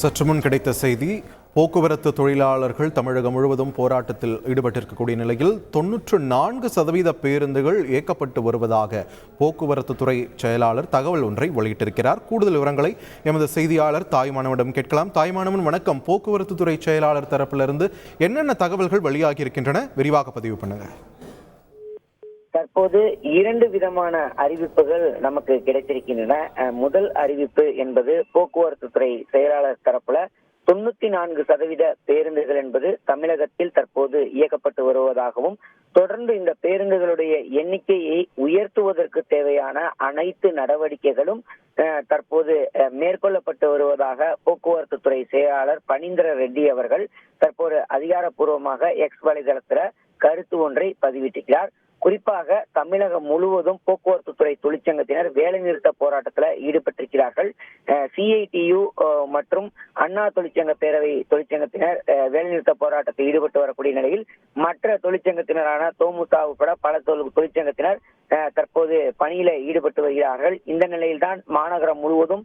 சற்று முன் கிடைத்த செய்தி போக்குவரத்து தொழிலாளர்கள் தமிழகம் முழுவதும் போராட்டத்தில் ஈடுபட்டிருக்கக்கூடிய நிலையில் தொன்னூற்று நான்கு சதவீத பேருந்துகள் இயக்கப்பட்டு வருவதாக போக்குவரத்து துறை செயலாளர் தகவல் ஒன்றை வெளியிட்டிருக்கிறார். கூடுதல் விவரங்களை எமது செய்தியாளர் தாய்மானவனிடம் கேட்கலாம். தாய்மானவன் வணக்கம். போக்குவரத்து துறை செயலாளர் தரப்பிலிருந்து என்னென்ன தகவல்கள் வெளியாகி இருக்கின்றன விரிவாக பதிவு பண்ணுங்கள் தற்போது இரண்டு விதமான அறிவிப்புகள் நமக்கு கிடைத்திருக்கின்றன. முதல் அறிவிப்பு என்பது போக்குவரத்து துறை செயலாளர் தரப்புல தொண்ணூத்தி நான்கு சதவீத பேருந்துகள் என்பது தமிழகத்தில் தற்போது இயக்கப்பட்டு வருவதாகவும் தொடர்ந்து இந்த பேருந்துகளுடைய எண்ணிக்கையை உயர்த்துவதற்கு தேவையான அனைத்து நடவடிக்கைகளும் தற்போது மேற்கொள்ளப்பட்டு வருவதாக போக்குவரத்து துறை செயலாளர் பனீந்திர ரெட்டி அவர்கள் தற்போது அதிகாரப்பூர்வமாக எக்ஸ் வலைதளத்துல கருத்து ஒன்றை பதிவிட்டிருக்கிறார். குறிப்பாக தமிழகம் முழுவதும் போக்குவரத்து துறை தொழிற்சங்கத்தினர் வேலைநிறுத்த போராட்டத்தில் ஈடுபட்டிருக்கிறார்கள். சிஐடியு மற்றும் அண்ணா தொழிற்சங்க பேரவை தொழிற்சங்கத்தினர் அஹ், வேலைநிறுத்த போராட்டத்தில் ஈடுபட்டு வரக்கூடிய நிலையில் மற்ற தொழிற்சங்கத்தினரான தோமுசா உட்பட பல தொழில் தொழிற்சங்கத்தினர் தற்போது பணியில ஈடுபட்டு வருகிறார்கள். இந்த நிலையில்தான் மாநகரம் முழுவதும்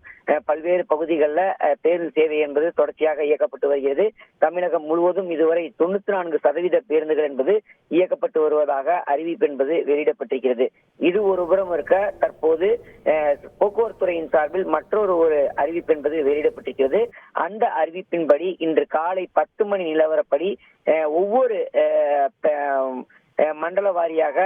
பல்வேறு பகுதிகளில் பேருந்து சேவை என்பது தொடர்ச்சியாக இயக்கப்பட்டு வருகிறது. தமிழகம் முழுவதும் இதுவரை தொண்ணூத்தி நான்கு சதவீத பேருந்துகள் என்பது இயக்கப்பட்டு வருவதாக அறிவிப்பு என்பது வெளியிடப்பட்டிருக்கிறது. இது ஒரு புறம் இருக்க தற்போது போக்குவரத்துறையின் சார்பில் மற்றொரு ஒரு அறிவிப்பு என்பது வெளியிடப்பட்டிருக்கிறது. அந்த அறிவிப்பின்படி இன்று காலை பத்து மணி நிலவரப்படி ஒவ்வொரு மண்டல வாரியாக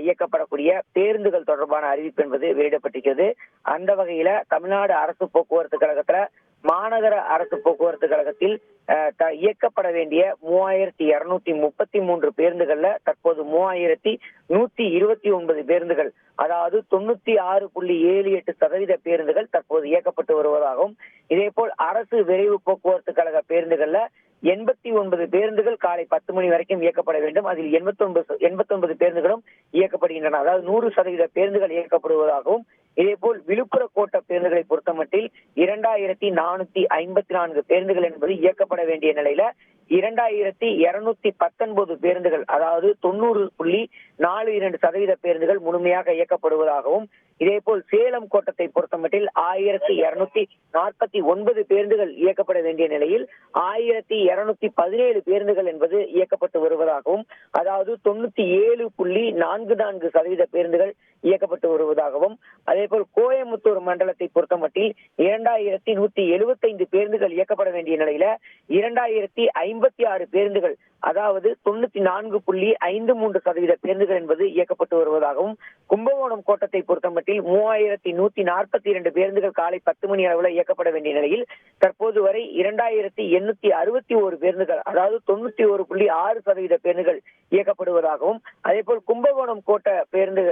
இயக்கப்படக்கூடிய பேருந்துகள் தொடர்பான அறிவிப்பு என்பது வெளியிடப்பட்டிருக்கிறது. அந்த வகையில தமிழ்நாடு அரசு போக்குவரத்து கழகத்துல மாநகர அரசு போக்குவரத்து கழகத்தில் அஹ், த- இயக்கப்பட வேண்டிய மூவாயிரத்தி இருநூத்தி முப்பத்தி மூன்று பேருந்துகள்ல தற்போது மூவாயிரத்தி நூத்தி இருபத்தி ஒன்பது பேருந்துகள் அதாவது தொண்ணூத்தி ஆறு புள்ளி ஏழு எட்டு சதவீத பேருந்துகள் தற்போது இயக்கப்பட்டு வருவதாகவும் இதே போல் அரசு விரைவு போக்குவரத்து கழக பேருந்துகள்ல எண்பத்தி ஒன்பது பேருந்துகள் காலை பத்து மணி வரைக்கும் இயக்கப்பட வேண்டும். அதில் எண்பத்தி ஒன்பது பேருந்துகளும் இயக்கப்படுகின்றன. அதாவது நூறு சதவீத பேருந்துகள் இயக்கப்படுவதாகவும் இதே போல் விழுப்புர கோட்ட பேருந்துகளை பொறுத்தமட்டில் இரண்டாயிரத்தி நானூத்தி ஐம்பத்தி நான்கு பேருந்துகள் என்பது இயக்கப்பட வேண்டிய நிலையில இரண்டாயிரத்தி இருநூத்தி பத்தொன்பது பேருந்துகள் அதாவது தொண்ணூறு புள்ளி நாலு இரண்டு சதவீத பேருந்துகள் முழுமையாக இயக்கப்படுவதாகவும் இதே போல் சேலம் கோட்டத்தை பொறுத்தமட்டில் ஆயிரத்தி இருநூத்தி நாற்பத்தி ஒன்பது பேருந்துகள் இயக்கப்பட வேண்டிய நிலையில் ஆயிரத்தி இருநூத்தி பதினேழு பேருந்துகள் என்பது இயக்கப்பட்டு வருவதாகவும் அதாவது தொண்ணூத்தி ஏழு புள்ளி நான்கு நான்கு சதவீத பேருந்துகள் இயக்கப்பட்டு வருவதாகவும் அதே போல் கோயம்புத்தூர் மண்டலத்தை பொறுத்தமட்டில் இரண்டாயிரத்தி நூத்தி எழுபத்தைந்து பேருந்துகள் இயக்கப்பட வேண்டிய நிலையில இரண்டாயிரத்தி ஐம்பத்தி ஆறு பேருந்துகள் அதாவது தொண்ணூத்தி நான்கு புள்ளி ஐந்து மூன்று சதவீத பேருந்துகள் என்பது இயக்கப்பட்டு வருவதாகவும் கும்பகோணம் கோட்டத்தை பொறுத்தமட்டில் மூவாயிரத்தி நூத்தி நாற்பத்தி இரண்டு பேருந்துகள் காலை பத்து மணி அளவில் இயக்கப்பட வேண்டிய நிலையில் தற்போது வரை இரண்டாயிரத்தி எண்ணூத்தி அறுபத்தி ஒரு பேருந்துகள் அதாவது தொண்ணூத்தி ஒரு புள்ளி ஆறு சதவீத பேருந்துகள் இயக்கப்படுவதாகவும் அதே போல் கும்பகோணம் கோட்ட பேருந்து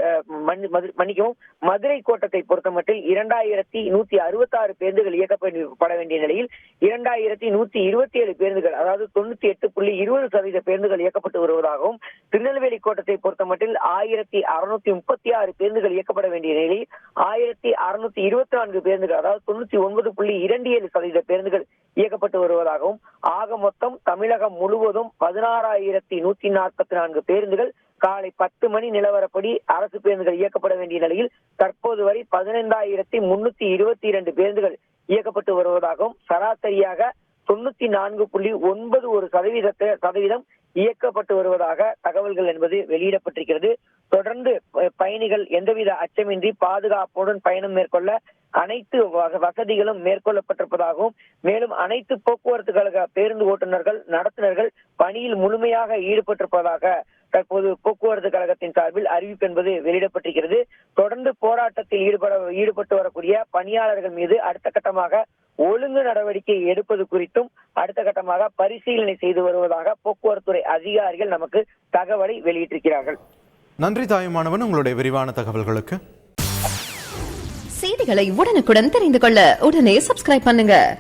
மன்னிக்கவும் மதுரை கோட்டத்தை பொறுத்தமட்டில் இரண்டாயிரத்தி நூத்தி அறுபத்தி ஆறு பேருந்துகள் இயக்கப்பட வேண்டிய நிலையில் இரண்டாயிரத்தி நூத்தி இருபத்தி ஏழு பேருந்துகள் அதாவது தொண்ணூத்தி எட்டு புள்ளி இருபது சதவீத பேருந்துகள் இயக்கப்பட்டு வருவதாகவும் திருநெல்வேலி கோட்டத்தை பொறுத்தமட்டில் ஆயிரத்தி அறுநூத்தி முப்பத்தி ஆறு பேருந்துகள் இயக்கப்பட வேண்டிய நிலையில் ஆயிரத்தி அறுநூத்தி இருபத்தி நான்கு பேருந்துகள் அதாவது தொண்ணூத்தி ஒன்பது புள்ளி இரண்டு ஏழு சதவீத பேருந்துகள் இயக்கப்பட்டு வருவதாகவும் ஆக மொத்தம் தமிழகம் முழுவதும் பதினாறாயிரத்தி நூத்தி நாற்பத்தி நான்கு பேருந்துகள் காலை பத்து மணி நிலவரப்படி அரசு பேருந்துகள் இயக்கப்பட வேண்டிய நிலையில் தற்போது வரை பதினைந்தாயிரத்தி முன்னூத்தி இருபத்தி இரண்டு பேருந்துகள் இயக்கப்பட்டு வருவதாகவும் சராசரியாக தொண்ணூத்தி நான்கு புள்ளி ஒன்பது ஒரு சதவீதத்தை சதவீதம் இயக்கப்பட்டு வருவதாக தகவல்கள் என்பது வெளியிடப்பட்டிருக்கிறது. தொடர்ந்து பயணிகள் எந்தவித அச்சமின்றி பாதுகாப்புடன் பயணம் மேற்கொள்ள அனைத்து வசதிகளும் மேற்கொள்ளப்பட்டிருப்பதாகவும் மேலும் அனைத்து போக்குவரத்து கழக பேருந்து ஓட்டுநர்கள் நடத்துனர்கள் பணியில் முழுமையாக ஈடுபட்டிருப்பதாக தற்போது போக்குவரத்து கழகத்தின் சார்பில் அறிவிப்பு என்பது வெளியிடப்பட்டிருக்கிறது. தொடர்ந்து போராட்டத்தில் ஈடுபட ஈடுபட்டு வரக்கூடிய பணியாளர்கள் மீது அடுத்த கட்டமாக ஒழுங்கு நடவடிக்கை எடுப்பது குறித்தும் அடுத்த கட்டமாக பரிசீலனை செய்து வருவதாக போக்குவரத்துறை அதிகாரிகள் நமக்கு தகவலை வெளியிட்டிருக்கிறார்கள். நன்றி தாயுமானவன் உங்களுடைய விரிவான தகவல்களுக்கு. செய்திகளை உடனுக்குடன் தெரிந்து கொள்ள உடனே சப்ஸ்கிரைப் பண்ணுங்க.